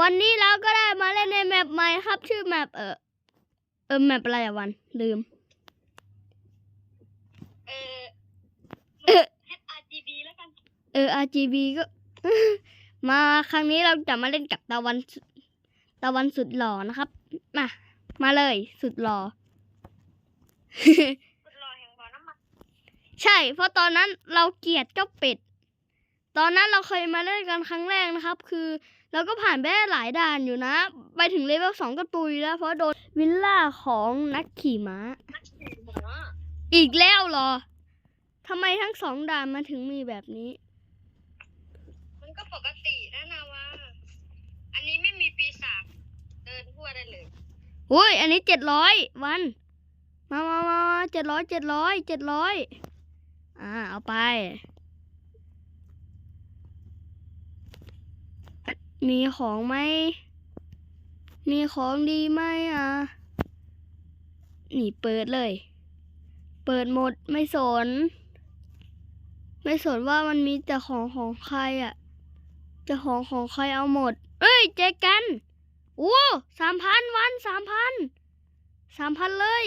วันนี้เราก็ได้มาเล่นในแมปใหม่ครับ ชื่อแมปเออเออแมปอะไรอะวัน ลืม เออเออ HRGB แล้วกัน เออ RGB ก็ มาครั้งนี้เราจะมาเล่นกับตะวันสุดตะวันสุดหล่อนะครับ มา มาเลยสุดหล่อ สุดหล่อแห่งบ่อน้ำมัน ใช่ เพราะตอนนั้นเราเกลียดเจ้าเป็ด ตอนนั้นเราเคยมาเล่นกันครั้งแรกนะครับ คือเราก็ผ่านไปได้หลายด่านอยู่นะ ไปถึงเลเวลสองก็ตุยแล้ว เพราะโดนวิลล่าของนักขี่ม้านักขี่หมาอีกแล้วเหรอทำไมทั้งสองด่านมาถึงมีแบบนี้ มันก็ปกตินะนาวาอันนี้ไม่มีปีศาจเดินทั่วได้เลยอุ้ย อันนี้เจ็ดร้อยวัน มามามาเจ็ดร้อยเจ็ดร้อยเจ็ดร้อยอ่า เอาไป มีของไหม มีของดีไหมอะ นี่เปิดเลย เปิดหมดไม่สน ไม่สนว่ามันมีแต่ของของใครอะ จะของของใครเอาหมด เอ้ยเจอกัน โอ้สามพันวันสามพัน สามพันเลย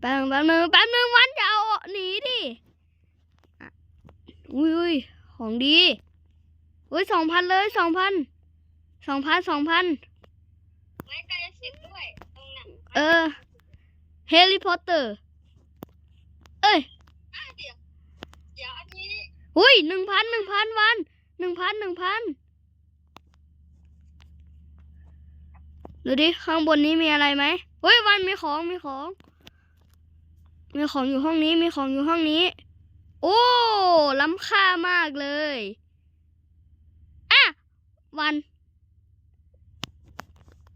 แป๊บแป๊บนึงแป๊บนึงวันจะเอาหนีดิ อุ้ยอุ้ยของดี อุ้ยสองพันเลยสองพันสองพันสองพันไม้กายสิทธิ์ด้วยตรงนั้นเออเฮลิพอตเตอร์ เอ้ยอะเดี๋ยวเดี๋ยวอันนี้อุ้ยหนึ่งพันหนึ่งพันวันหนึ่งพันหนึ่งพันดูดิข้างบนนี้มีอะไรไหมเฮ้ยวันมีของมีของ มีของอยู่ห้องนี้มีของอยู่ห้องนี้ โอ้ล้ำค่ามากเลยอะ วัน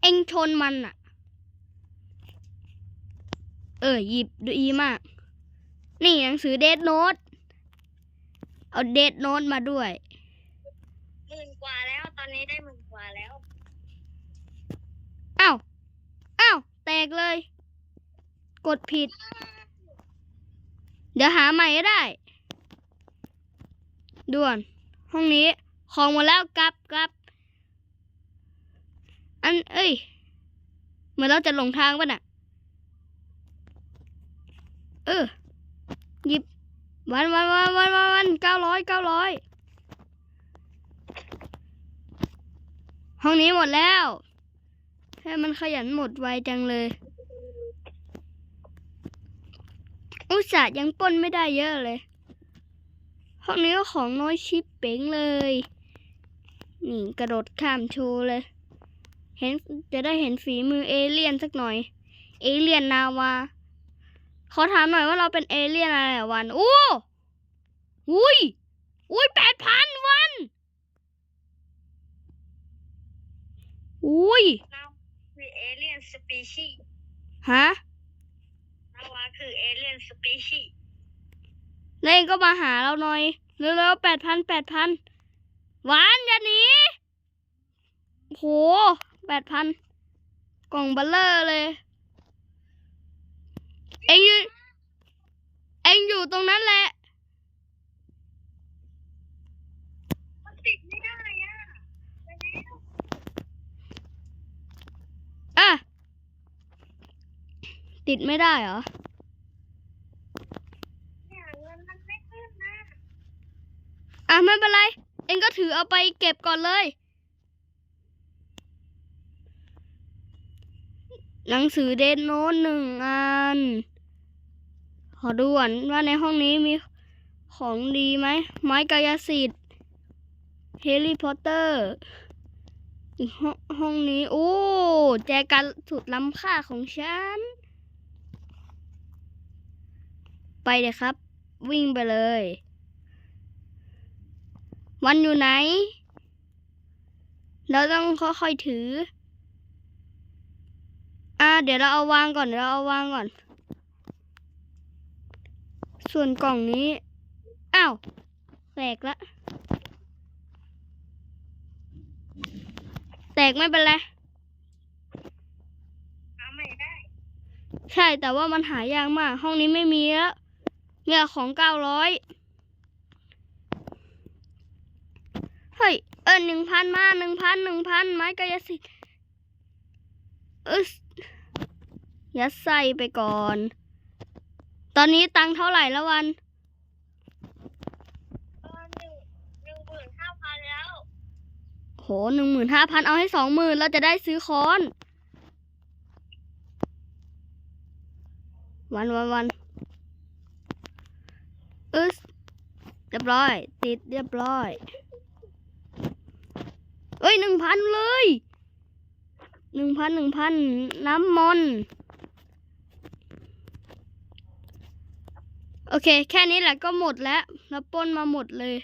เอ็งชนมันอะเออ หยิบดีมาก นี่หนังสือเด n โน e เอาเด n โน e มาด้วยหมื่นกว่าแล้วตอนนี้ได้หมื่นกว่าแล้วอ้าวอ้าวแตกเลย กดผิด เดี๋ยวหาใหม่ก็ได้ ด่วน ห้องนี้ ของหมดแล้วกลับกลับ อันเอ้ย เหมือนเราจะหลงทางป่ะน่ะ เออ หยิบ วันวันวันวันวันวันเก้าร้อยเก้าร้อยห้องนี้หมดแล้วแค่มันขยันหมดไวจังเลย อุตส่าห์ยังป้นไม่ได้เยอะเลย ห้องนี้ก็ของน้อยชิปเป๋งเลย นี่กระโดดข้ามโชว์เลย เห็นจะได้เห็นฝีมือเอเลี่ยนสักหน่อย เอเลี่ยนนาวาขอถามหน่อยว่าเราเป็นเอเลี่ยนอะไรอะวันโอ้อุ้ยอุ้ยแปดพันวันอุ้ยนาวคือเอเลียนสปีชีส์ฮะนาวาคือเอเลียนสปีชีส์แล้วเองก็มาหาเราหน่อยเร็วๆแปดพันแปดพันหวานอย่าหนีโห แปดพันกล่องเบัลเลอร์เลย เอ็งอยู่ เอ็งอยู่ตรงนั้นแหละมันติดไม่ได้อะไปแล้วอะ ติดไม่ได้เหรอเนี่ยเงินมันไม่ขึ้นนะอะไม่เป็นไร เอ็งก็ถือเอาไปเก็บก่อนเลย หนังสือเดนโน้ตหนึ่งอัน ขอดูก่อนว่าในห้องนี้มีของดีไหม ไม้กายสิทธิ์เฮลิพอตเตอร์ อีกห้องห้องนี้ โอ้ แจกันสุดล้ำค่าของฉัน ไปเดี๋ยครับ วิ่งไปเลย วันอยู่ไหน เราต้องค่อยๆถือ อ่า เดี๋ยวเราเอาวางก่อนเดี๋ยวเราเอาวางก่อน ส่วนกล่องนี้ อ้าวแตกละ แตกไม่เป็นไรหาใหม่ได้ ใช่แต่ว่ามันหายากมาก ห้องนี้ไม่มีแล้วเนี่ยของเก้าร้อยเฮ้ย เออหนึ่งพันมาหนึ่งพันหนึ่งพันไม้กายสิทธิ์ ยัดใส่ไปก่อน ตอนนี้ตังค์เท่าไหร่แล้ววันเออหนึ่งหนึ่งหมื่นห้าพันแล้วโหหนึ่งหมื่นห้าพันเอาให้สองหมื่นเราจะได้ซื้อค้อน วันวันวันอึสเรียบร้อย ติดเรียบร้อย เอ้ยหนึ่งพันเลย หนึ่งพันหนึ่งพันน้ำมนต์โอเค แค่นี้แหละก็หมดแล้วแล้วป้นมาหมดเลย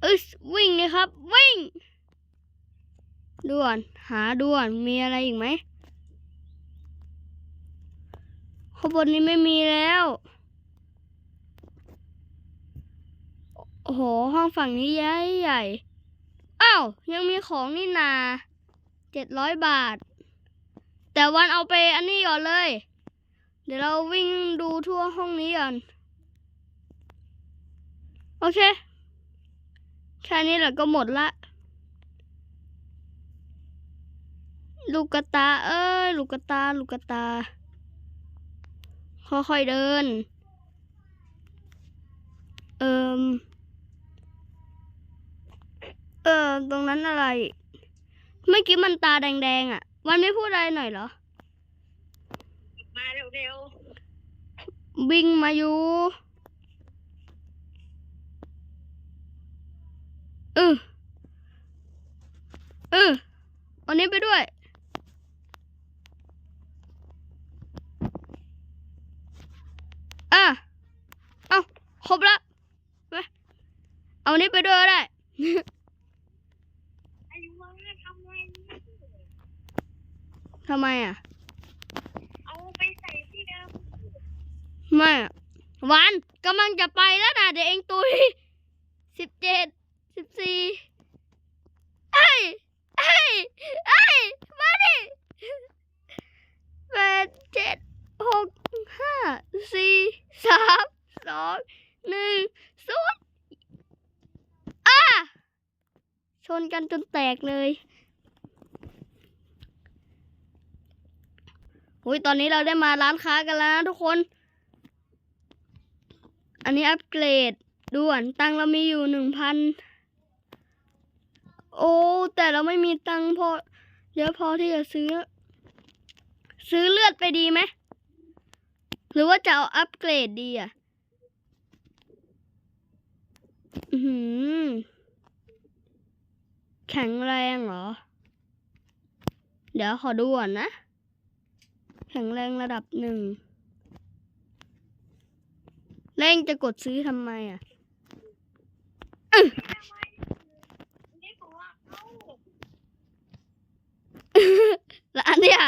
เอ้วิ่งเลยครับ วิ่ง ด่วน หาด่วน มีอะไรอีกไหมข้างบนนี้ไม่มีแล้ว โอ้โห ห้องฝั่งนี้ใหญ่ใหญ่ อ้าว ยังมีของนี่นาเจ็ดร้อยบาท แต่วันเอาไปอันนี้ก่อนเลย เดี๋ยวเราวิ่งดูทั่วห้องนี้ก่อน โอเค แค่นี้แหละก็หมดละ ลูกกตา เอ้ย ลูกกตา ลูกกตา ค่อยๆเดิน เอิม เออ ตรงนั้นอะไร เมื่อกี้มันตาแดงๆอะวันไม่พูดอะไรหน่อยเหรอ มาเร็ววิ่งมาอยู่เออเออเอานี้ไปด้วย อะ เอาครบละไปเอานี้ไปด้วยก็ได้ ๆไอ้วาทำอะไรเนี่ย ทำไมอะ เอาไปใส่ที่เดิมไม่อะวันกำลังจะไปแล้วนะเดี๋ยวเองตุยสิบเจ็ดสิบสี่เอ้ยเอ้ยเอ้ยมาดิแปดเจ็ดหกห้าสี่สามสองหนึ่งศูนย์อะชนกันจนแตกเลย อ้ยตอนนี้เราได้มาร้านค้ากันแล้วนะทุกคน อันนี้อัปเกรดด่วนตังเรามีอยู่หนึ่งพันโอ้แต่เราไม่มีตังพอเยอะพอที่จะซื้อ ซื้อเลือดไปดีไหมหรือว่าจะเอาอัปเกรดดีอะอือหือแข็งแรงเหรอ เดี๋ยวขอดูก่อนนะ แข็งแรงระดับหนึ่งเร่งจะกดซื้อทำไมอะนี่ผมว่าเอ้าแล้วอันเนี้ย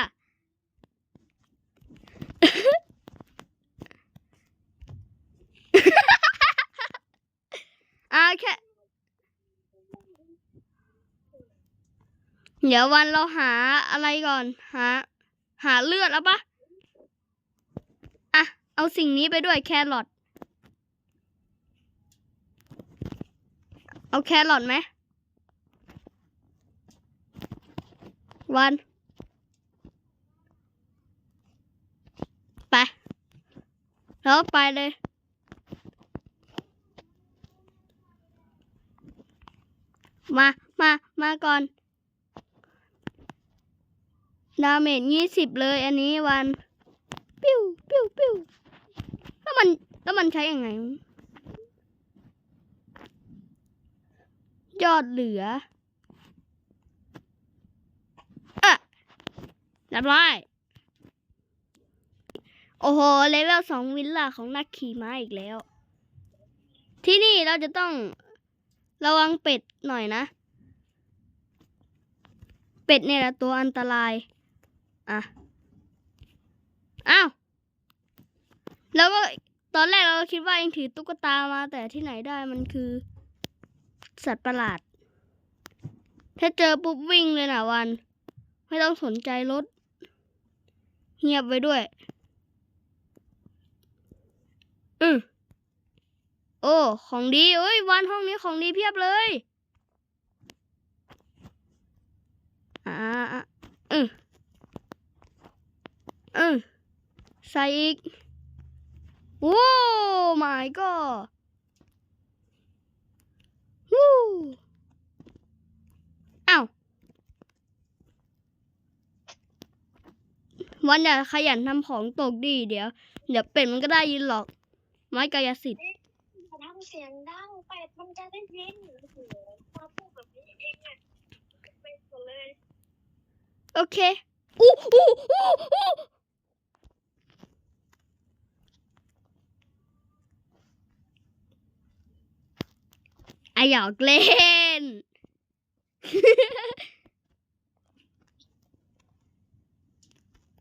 อ่าแค่เดี๋ยววันเราหาอะไรก่อน หา หาเลือดแล้วปะอะ เอาสิ่งนี้ไปด้วยแครอทเอาแครอทไหมวัน ไป แล้วไปเลยมา มา มาก่อน ดาเมจยี่สิบเลยอันนี้วันปิ้วปิ้วปิ้วแล้วมันแล้วมันใช้ยังไง ยอดเหลืออะเรียบร้อยโอ้โห เลเวลสองวิลล่าของนักขี่ม้าอีกแล้ว ที่นี่เราจะต้องระวังเป็ดหน่อยนะ เป็ดเนี่ยแหละตัวอันตราย อะ อ้าว แล้วก็ตอนแรกเราคิดว่าเองถือตุ๊กตามา แต่ที่ไหนได้มันคือ สัตว์ประหลาด ถ้าเจอปุ๊บวิ่งเลยนะวัน ไม่ต้องสนใจรถ เงียบไว้ด้วย อือโอ้ ของดีเอ้ย วันห้องนี้ของดีเพียบเลย อ่าอะเออ เออใส่อีก โอ้ my god วู้อ้าววันอย่าขยันทำของตกดีเดี๋ยว เดี๋ยวเป็ดมันก็ได้ยินหรอก ไม้กายสิทธิ์อย่าทำเสียงดังเป็ดมันจะได้ยินโอ้โหพอพูดแบบนี้เองเนี่ยไปหมดเลย โอเคอู้อู้อู้อู้ หยอกเล่น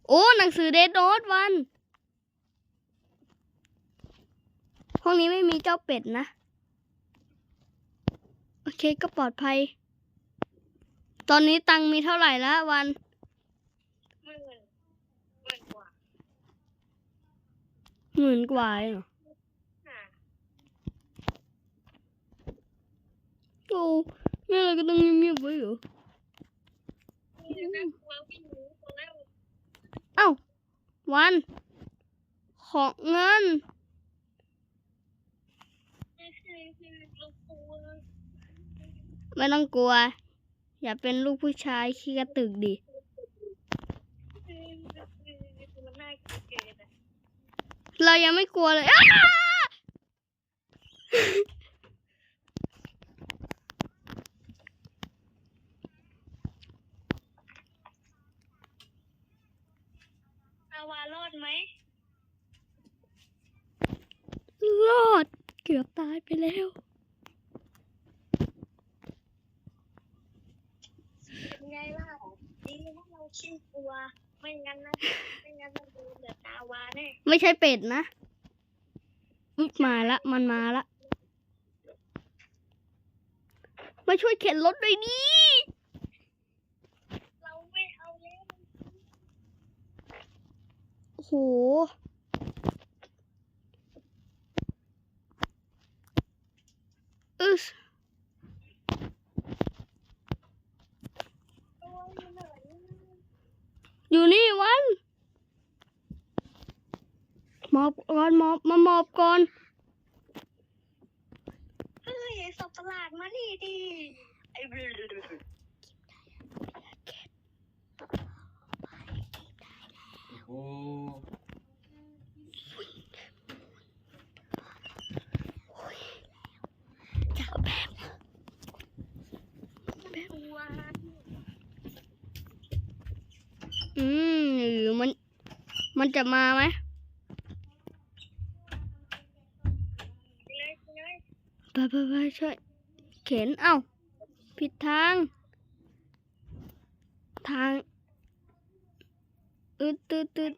โอ้ หนังสือเดดโนตวัน ห้องนี้ไม่มีเจ้าเป็ดนะ โอเคก็ปลอดภัย ตอนนี้ตังค์มีเท่าไหร่แล้ววันหมื่นหมื่นกว่าหมื่นกว่าเองเหรอ อะ โอ้ แม่เราก็ต้องเงียบๆไว้เหรอนี่นะกลัววิ่งหนีตัวแล้วเอ้าวัน ของเงินนี่คือคือลูกตัวไม่ต้องกลัว อย่าเป็นลูกผู้ชายขี้กระตึกดิคือคือมันน่าเกลียดอะเรายังไม่กลัวเลยอ้า อาวารอดไหม รอด เกือบตายไปแล้ว เป็นไงล่ะดีนะเราขี้กลัว ไม่งั้นนะ ไม่งั้นเราโดนแบบอาวาแน่ไม่ใช่เป็ดนะอุ๊ยมาละ มันมาละ มาช่วยเข็นรถด้วยดิเราไม่เอาแล้วโอ้โห อึสอยู่นี่วันมอบก่อนมอบมามอบก่อนเฮ้ยสัตว์ประหลาดมานี่ดิไอ้บลูโอ้ จะแบบ ตัว อืมหรือมัน มันจะมาไหมเลยเลยไปไปไปช่วย เข็น เอ้า ผิดทาง ทาง อึดตึดตึด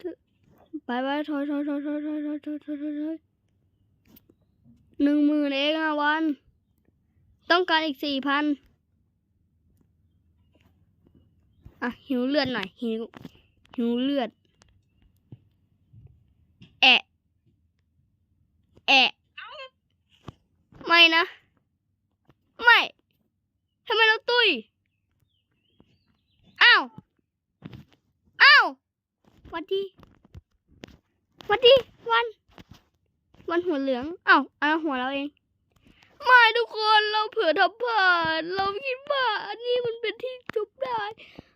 ตึดไปไปถอยถอยถอยถอยถอยถอยถอยถอยถอยถอยหนึ่งหมื่นเองอะวัน ต้องการอีกสี่พัน อะหิวเลือดหน่อยหิวหิวเลือด แอะแอะไม่นะ ไม่ทำไมเราตุยอ้าวอ้าววัดดีหวัดดีวันวันหัวเหลืองอ้าวอ้าวหัวเราเองไม่ทุกคนเราเผื่อทำผ่าน เราคิดว่าอันนี้มันเป็นที่จุบได้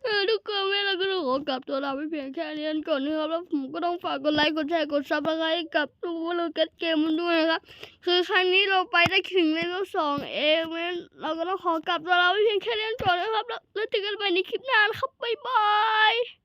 เออทุกคนแม่เราก็ต้องขอกลับตัวเราไปเพียงแค่นี้ก่อนนะครับแล้วผมก็ต้องฝากกดไลค์กดแชร์กดซับสไครต์กับตูวลูกัสเกมมันด้วยนะครับ คือครั้งนี้เราไปได้ถึงเลเวลสองเองแม้นเราก็ต้องขอกลับตัวเราไปเพียงแค่นี้ก่อนนะครับ แล้วแล้วเจอกันใหม่ในคลิปหน้านครับบ๊ายบาย